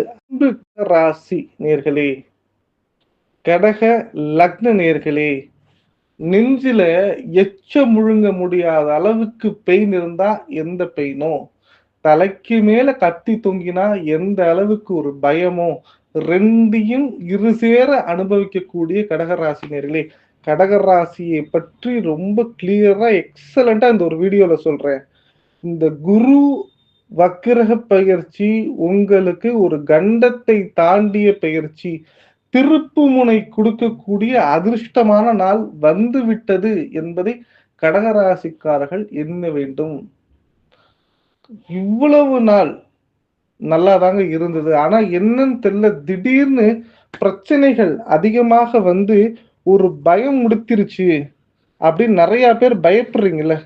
அன்பு ராசி நேர்களே கடக லக்ன நேர்களே நெஞ்சில எச்ச முழுங்க முடியாத அளவுக்கு பெயின் இருந்தா எந்த பெயினோ தலைக்கு மேல கத்தி தொங்கினா எந்த அளவுக்கு ஒரு பயமோ ரெண்டையும் இருசேர அனுபவிக்கக்கூடிய கடகராசினியர்களே கடகராசியை பற்றி ரொம்ப கிளியரா எக்ஸலண்டா இந்த ஒரு வீடியோல சொல்றேன். இந்த குரு வக்கிரக பயிற்சி உங்களுக்கு ஒரு கண்டத்தை தாண்டிய பயிற்சி திருப்பு முனை கொடுக்கக்கூடிய அதிர்ஷ்டமான நாள் வந்து விட்டது என்பதை கடகராசிக்காரர்கள் எண்ண வேண்டும். இவ்வளவு நாள் நல்லா தாங்க இருந்தது. ஆனா என்னன்னு தெரியல. திடீர்னு பிரச்சனைகள் அதிகமாக வந்து ஒரு பயம் முடித்திருச்சு. அப்படின்னு நிறைய பேர் பயப்படுறீங்களே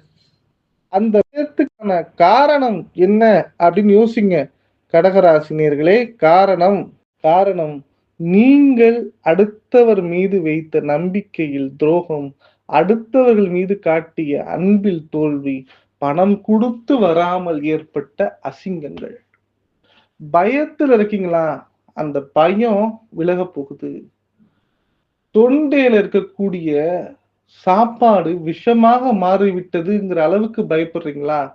அந்த பயத்துக்கான காரணம் என்ன அப்படின்னு யோசிங்க. கடகராசினியர்களே காரணம் காரணம் நீங்கள் அடுத்தவர் மீது வைத்த நம்பிக்கையில் துரோகம் அடுத்தவர்கள் மீது காட்டிய அன்பில் தோல்வி பணம் கொடுத்து வராமல் ஏற்பட்ட அசிங்கங்கள். பயத்துல இருக்கீங்களா? அந்த பயம் விலக போகுது. தொண்டையில இருக்கக்கூடிய சாப்பாடு விஷமாக மாறிவிட்டதுங்கிற அளவுக்கு பயப்படுறீங்களா?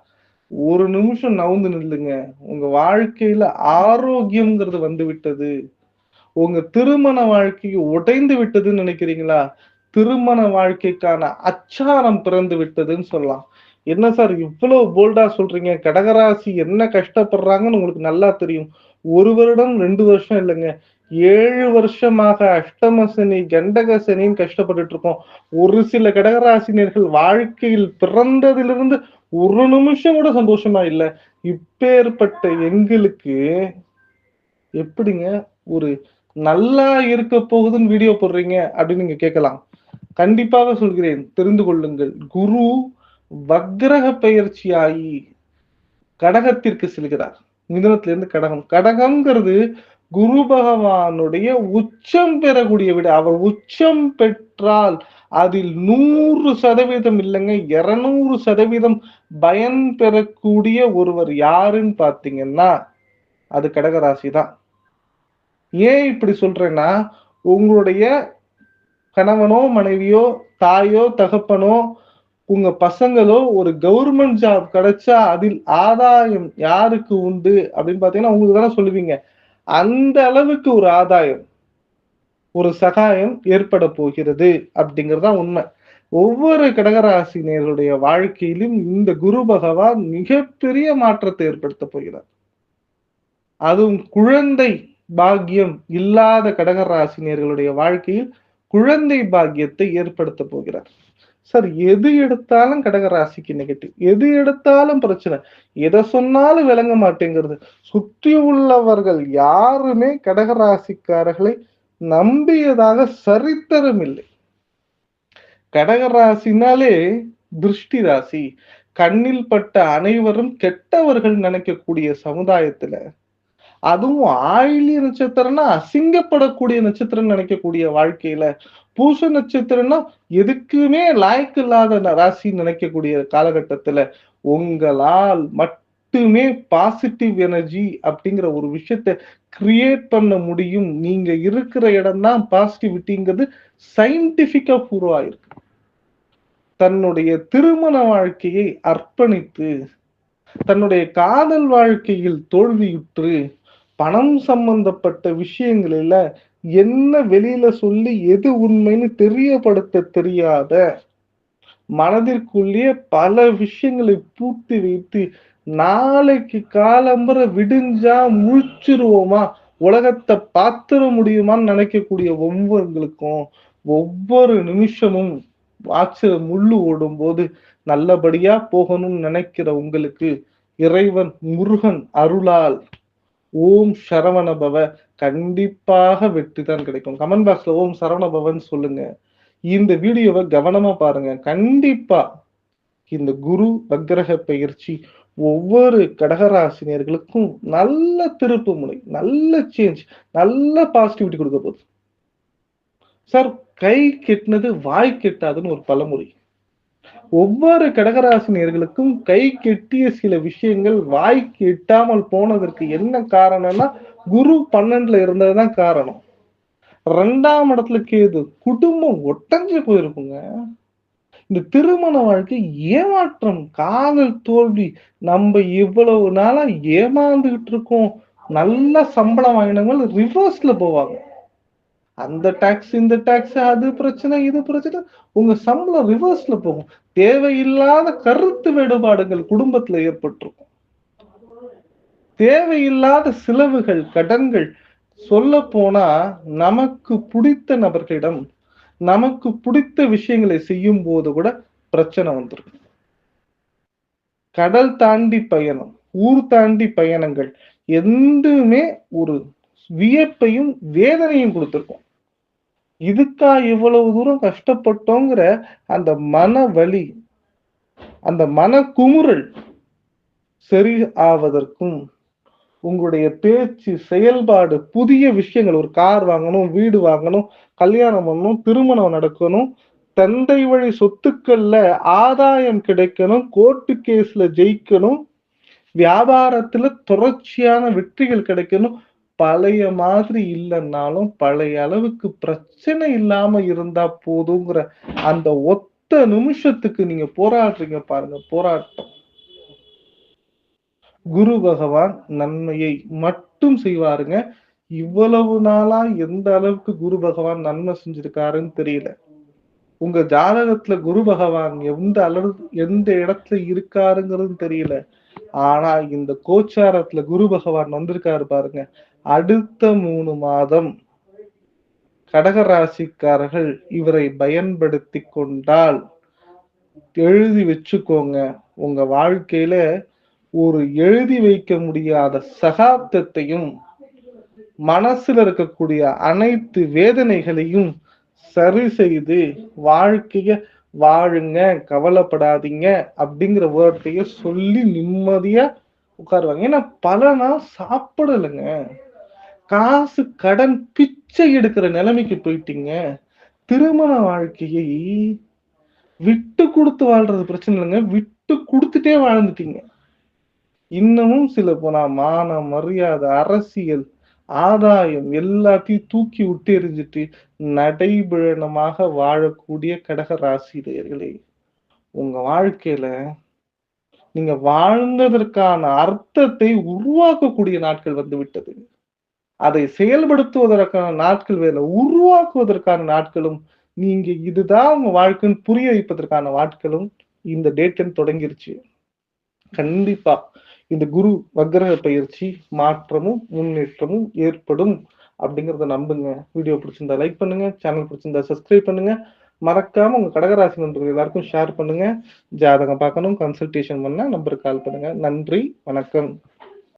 ஒரு நிமிஷம் நவுந்து நில்லுங்க. உங்க வாழ்க்கையில ஆரோக்கியம்ங்கிறது வந்து விட்டது உங்க திருமண வாழ்க்கையை உடைந்து விட்டதுன்னு நினைக்கிறீங்களா? திருமண வாழ்க்கைக்கான அச்சாரம் பிறந்து விட்டதுன்னு சொல்லலாம். என்ன சார் இவ்வளவு போல்டா சொல்றீங்க? கடகராசி என்ன கஷ்டப்படுறாங்கன்னு உங்களுக்கு நல்லா தெரியும். ஒரு வருடம் ரெண்டு வருஷம் இல்லைங்க. ஏழு வருஷமாக அஷ்டம சனி கண்டக சனின்னு கஷ்டப்பட்டுட்டு இருக்கோம் ஒரு சில கடகராசினியர்கள் வாழ்க்கையில் பிறந்ததிலிருந்து ஒரு நிமிஷம் கூட சந்தோஷமா இல்லை. இப்பேற்பட்ட எங்களுக்கு எப்படிங்க? ஒரு நல்லா இருக்க போகுதுன்னு வீடியோ போடுறீங்க அப்படின்னு நீங்க கேட்கலாம். கண்டிப்பாக சொல்கிறேன். தெரிந்து கொள்ளுங்கள். குரு வக்ரக பயிற்சியாகி கடகத்திற்கு செல்கிறார். மிதனத்திலிருந்து கடகம். கடகம்ங்கிறது குரு பகவானுடைய உச்சம் பெறக்கூடிய விட அவர் உச்சம் பெற்றால் அதில் நூறு சதவீதம் இல்லைங்க இருநூறு சதவீதம் பயன் பெறக்கூடிய ஒருவர் யாருன்னு பார்த்தீங்கன்னா அது கடகராசி தான் ஏன் இப்படி சொல்றேன்னா உங்களுடைய கணவனோ மனைவியோ தாயோ தகப்பனோ உங்க பசங்களோ ஒரு கவர்மெண்ட் ஜாப் கிடைச்சா அதில் ஆதாயம் யாருக்கு உண்டு அப்படின்னு பாத்தீங்கன்னா உங்களுக்கு தானே சொல்லுவீங்க. அந்த அளவுக்கு ஒரு ஆதாயம் ஒரு சகாயம் ஏற்பட போகிறது அப்படிங்கறதா உண்மை. ஒவ்வொரு கடகராசினியர்களுடைய வாழ்க்கையிலும் இந்த குரு பகவான் மிகப்பெரிய மாற்றத்தை ஏற்படுத்த போகிறார். அதுவும் குழந்தை பாக்கியம் இல்லாத கடகராசினியர்களுடைய வாழ்க்கையில் குழந்தை பாக்கியத்தை ஏற்படுத்த போகிறார். சார் எது எடுத்தாலும் கடகராசிக்கு நெகட்டிவ் எது எடுத்தாலும் பிரச்சனை. எதை சொன்னாலும் விளங்க மாட்டேங்கிறது. சுற்றி உள்ளவர்கள் யாருமே கடகராசிக்காரர்களை நம்பியதாக சரித்திரம் இல்லை. கடகராசினாலே திருஷ்டி ராசி. கண்ணில் பட்ட அனைவரும் கெட்டவர்கள் நினைக்கக்கூடிய சமுதாயத்துல அதுவும் ஆயிலிய நட்சத்திரம்னா அசிங்கப்படக்கூடிய நட்சத்திரம் நினைக்கக்கூடிய வாழ்க்கையில பூச நட்சத்திரம்னா எதுக்குமே லாய்க்கு இல்லாத ராசி நினைக்கக்கூடிய காலகட்டத்துல உங்களால் மட்டுமே பாசிட்டிவ் எனர்ஜி அப்படிங்கிற ஒரு விஷயத்த கிரியேட் பண்ண முடியும். நீங்க இருக்கிற இடம் தான் பாசிட்டிவிட்டிங்கிறது சயின்டிபிக்கா பூர்வாயிருக்கு ஆயிருக்கு தன்னுடைய திருமண வாழ்க்கையை அர்ப்பணித்து தன்னுடைய காதல் வாழ்க்கையில் தோல்வியுற்று பணம் சம்பந்தப்பட்ட விஷயங்களில என்ன வெளியில சொல்லி எது உண்மைன்னு தெரியப்படுத்த தெரியாத மனதிற்குள்ளேயே பல விஷயங்களை பூட்டி வைத்து நாளைக்கு காலம்பர விடிஞ்சா முழிச்சிருவோமா? உலகத்தை பாத்திர முடியுமான்னு நினைக்கக்கூடிய ஒவ்வொருங்களுக்கும் ஒவ்வொரு நிமிஷமும் வாட்சில முள்ளு ஓடும் போது நல்லபடியா போகணும்னு நினைக்கிற உங்களுக்கு இறைவன் முருகன் அருளால் ஓம் சரவணபவ கண்டிப்பாக வெற்றி தான் கிடைக்கும். கமெண்ட் பாக்ஸ்ல ஓம் சரவண பவன் சொல்லுங்க. இந்த வீடியோவை கவனமா பாருங்க. கண்டிப்பா இந்த குரு வக்ரக பயிற்சி ஒவ்வொரு கடகராசினியர்களுக்கும் நல்ல திருப்பு முனை நல்ல சேஞ்ச் நல்ல பாசிட்டிவிட்டி கொடுக்க போகுது. சார் கை கெட்டினது வாய் கெட்டாதுன்னு ஒரு பழமொழி. ஒவ்வொரு கடகராசினியர்களுக்கும் கை கெட்டிய சில விஷயங்கள் வாய்க்கு எட்டாமல் போனதற்கு என்ன காரணம்னா குரு பன்னெண்டுல இருந்ததுதான் காரணம். ரெண்டாம் இடத்துல கேது குடும்பம் ஒட்டஞ்சு போயிருக்குங்க. இந்த திருமண வாழ்க்கை ஏமாற்றம் காதல் தோல்வி நம்ம இவ்வளவு நாளா ஏமாந்துகிட்டு இருக்கோம். நல்ல சம்பளம் வாங்கினவங்க ரிவர்ஸ்ல போவாங்க. அந்த டாக்ஸ் இந்த டாக்ஸ் அது பிரச்சனை இது பிரச்சனை. உங்க சம்பளம் ரிவர்ஸ்ல போகும். தேவையில்லாத கருத்து வேறுபாடுகள் குடும்பத்துல ஏற்பட்டிருக்கும். தேவையில்லாத செலவுகள் கடன்கள். சொல்ல போனா நமக்கு பிடித்த நபர்களிடம் நமக்கு பிடித்த விஷயங்களை செய்யும் போது கூட பிரச்சனை வந்துடும் கடல் தாண்டி பயணம் ஊர் தாண்டி பயணங்கள் எதுவுமே ஒரு வியப்பையும் வேதனையும் கொடுத்துருக்கும். இதுக்கா இவ்வளவு தூரம் கஷ்டப்பட்டோங்கிற அந்த மன வலி அந்த மன குமுறல் சரி ஆவதற்கும் உங்களுடைய பேச்சு செயல்பாடு புதிய விஷயங்கள் ஒரு கார் வாங்கணும் வீடு வாங்கணும் கல்யாணம் பண்ணணும் திருமணம் நடக்கணும் தந்தை வழி சொத்துக்கள்ல ஆதாயம் கிடைக்கணும் கோர்ட்டு கேஸ்ல ஜெயிக்கணும் வியாபாரத்துல தொடர்ச்சியான வெற்றிகள் கிடைக்கணும் பழைய மாதிரி இல்லைன்னாலும் பழைய அளவுக்கு பிரச்சனை இல்லாம இருந்தா போதுங்கிற அந்த ஒத்த நிமிஷத்துக்கு நீங்க போராடுறீங்க பாருங்க போராட்டம். குரு பகவான் நன்மையை மட்டும் செய்வாருங்க. இவ்வளவு நாளா எந்த அளவுக்கு குரு பகவான் நன்மை செஞ்சிருக்காருன்னு தெரியல. உங்க ஜாதகத்துல குரு பகவான் எந்த அளவு எந்த இடத்துல இருக்காருங்கிறது தெரியல. ஆனா இந்த கோச்சாரத்துல குரு பகவான் வந்திருக்காரு பாருங்க. அடுத்த மூணு மாதம் கடகராசிக்காரர்கள் இவரை பயன்படுத்தி கொண்டால் எழுதி வச்சுக்கோங்க. உங்க வாழ்க்கையில ஒரு எழுதி வைக்க முடியாத சகாப்தத்தையும் மனசுல இருக்கக்கூடிய அனைத்து வேதனைகளையும் சரி செய்து வாழ்க்கைய வாழுங்க கவலைப்படாதீங்க அப்படிங்கிற வேர்ட்டைய சொல்லி நிம்மதியா உட்காருவாங்க. ஏன்னா பல நாள் சாப்பிடலைங்க. காசு கடன் பிச்சை எடுக்கிற நிலைமைக்கு போயிட்டீங்க. திருமண வாழ்க்கையை விட்டு கொடுத்து வாழ்றது பிரச்சனை இல்லைங்க. விட்டு கொடுத்துட்டே வாழ்ந்துட்டீங்க. இன்னமும் சில போனா மான மரியாதை அரசியல் ஆதாயம் எல்லாத்தையும் தூக்கி விட்டு எறிஞ்சிட்டு நடைபயணமாக வாழக்கூடிய கடக ராசிரியர்களே உங்க வாழ்க்கையில நீங்க வாழ்ந்ததற்கான அர்த்தத்தை உருவாக்கக்கூடிய நாட்கள் வந்து விட்டது. அதை செயல்படுத்துவதற்கான நாட்கள் வேலை உருவாக்குவதற்கான நாட்களும் நீங்க இதுதான் உங்க வாழ்க்கைன்னு புரிய வைப்பதற்கான நாட்களும் இந்த டேட்டன் தொடங்கிருச்சு. கண்டிப்பா இந்த குரு வக்ரக பயிற்சி மாற்றமும் முன்னேற்றமும் ஏற்படும் அப்படிங்கிறத நம்புங்க. வீடியோ பிடிச்சிருந்தா லைக் பண்ணுங்க சேனல் பிடிச்சிருந்தா சப்ஸ்கிரைப் பண்ணுங்க. மறக்காம உங்க கடகராசி நண்பர்கள் எல்லாருக்கும் ஷேர் பண்ணுங்க. ஜாதகம் பார்க்கணும் கன்சல்டேஷன் பண்ண நம்பருக்கு கால் பண்ணுங்க. நன்றி வணக்கம்.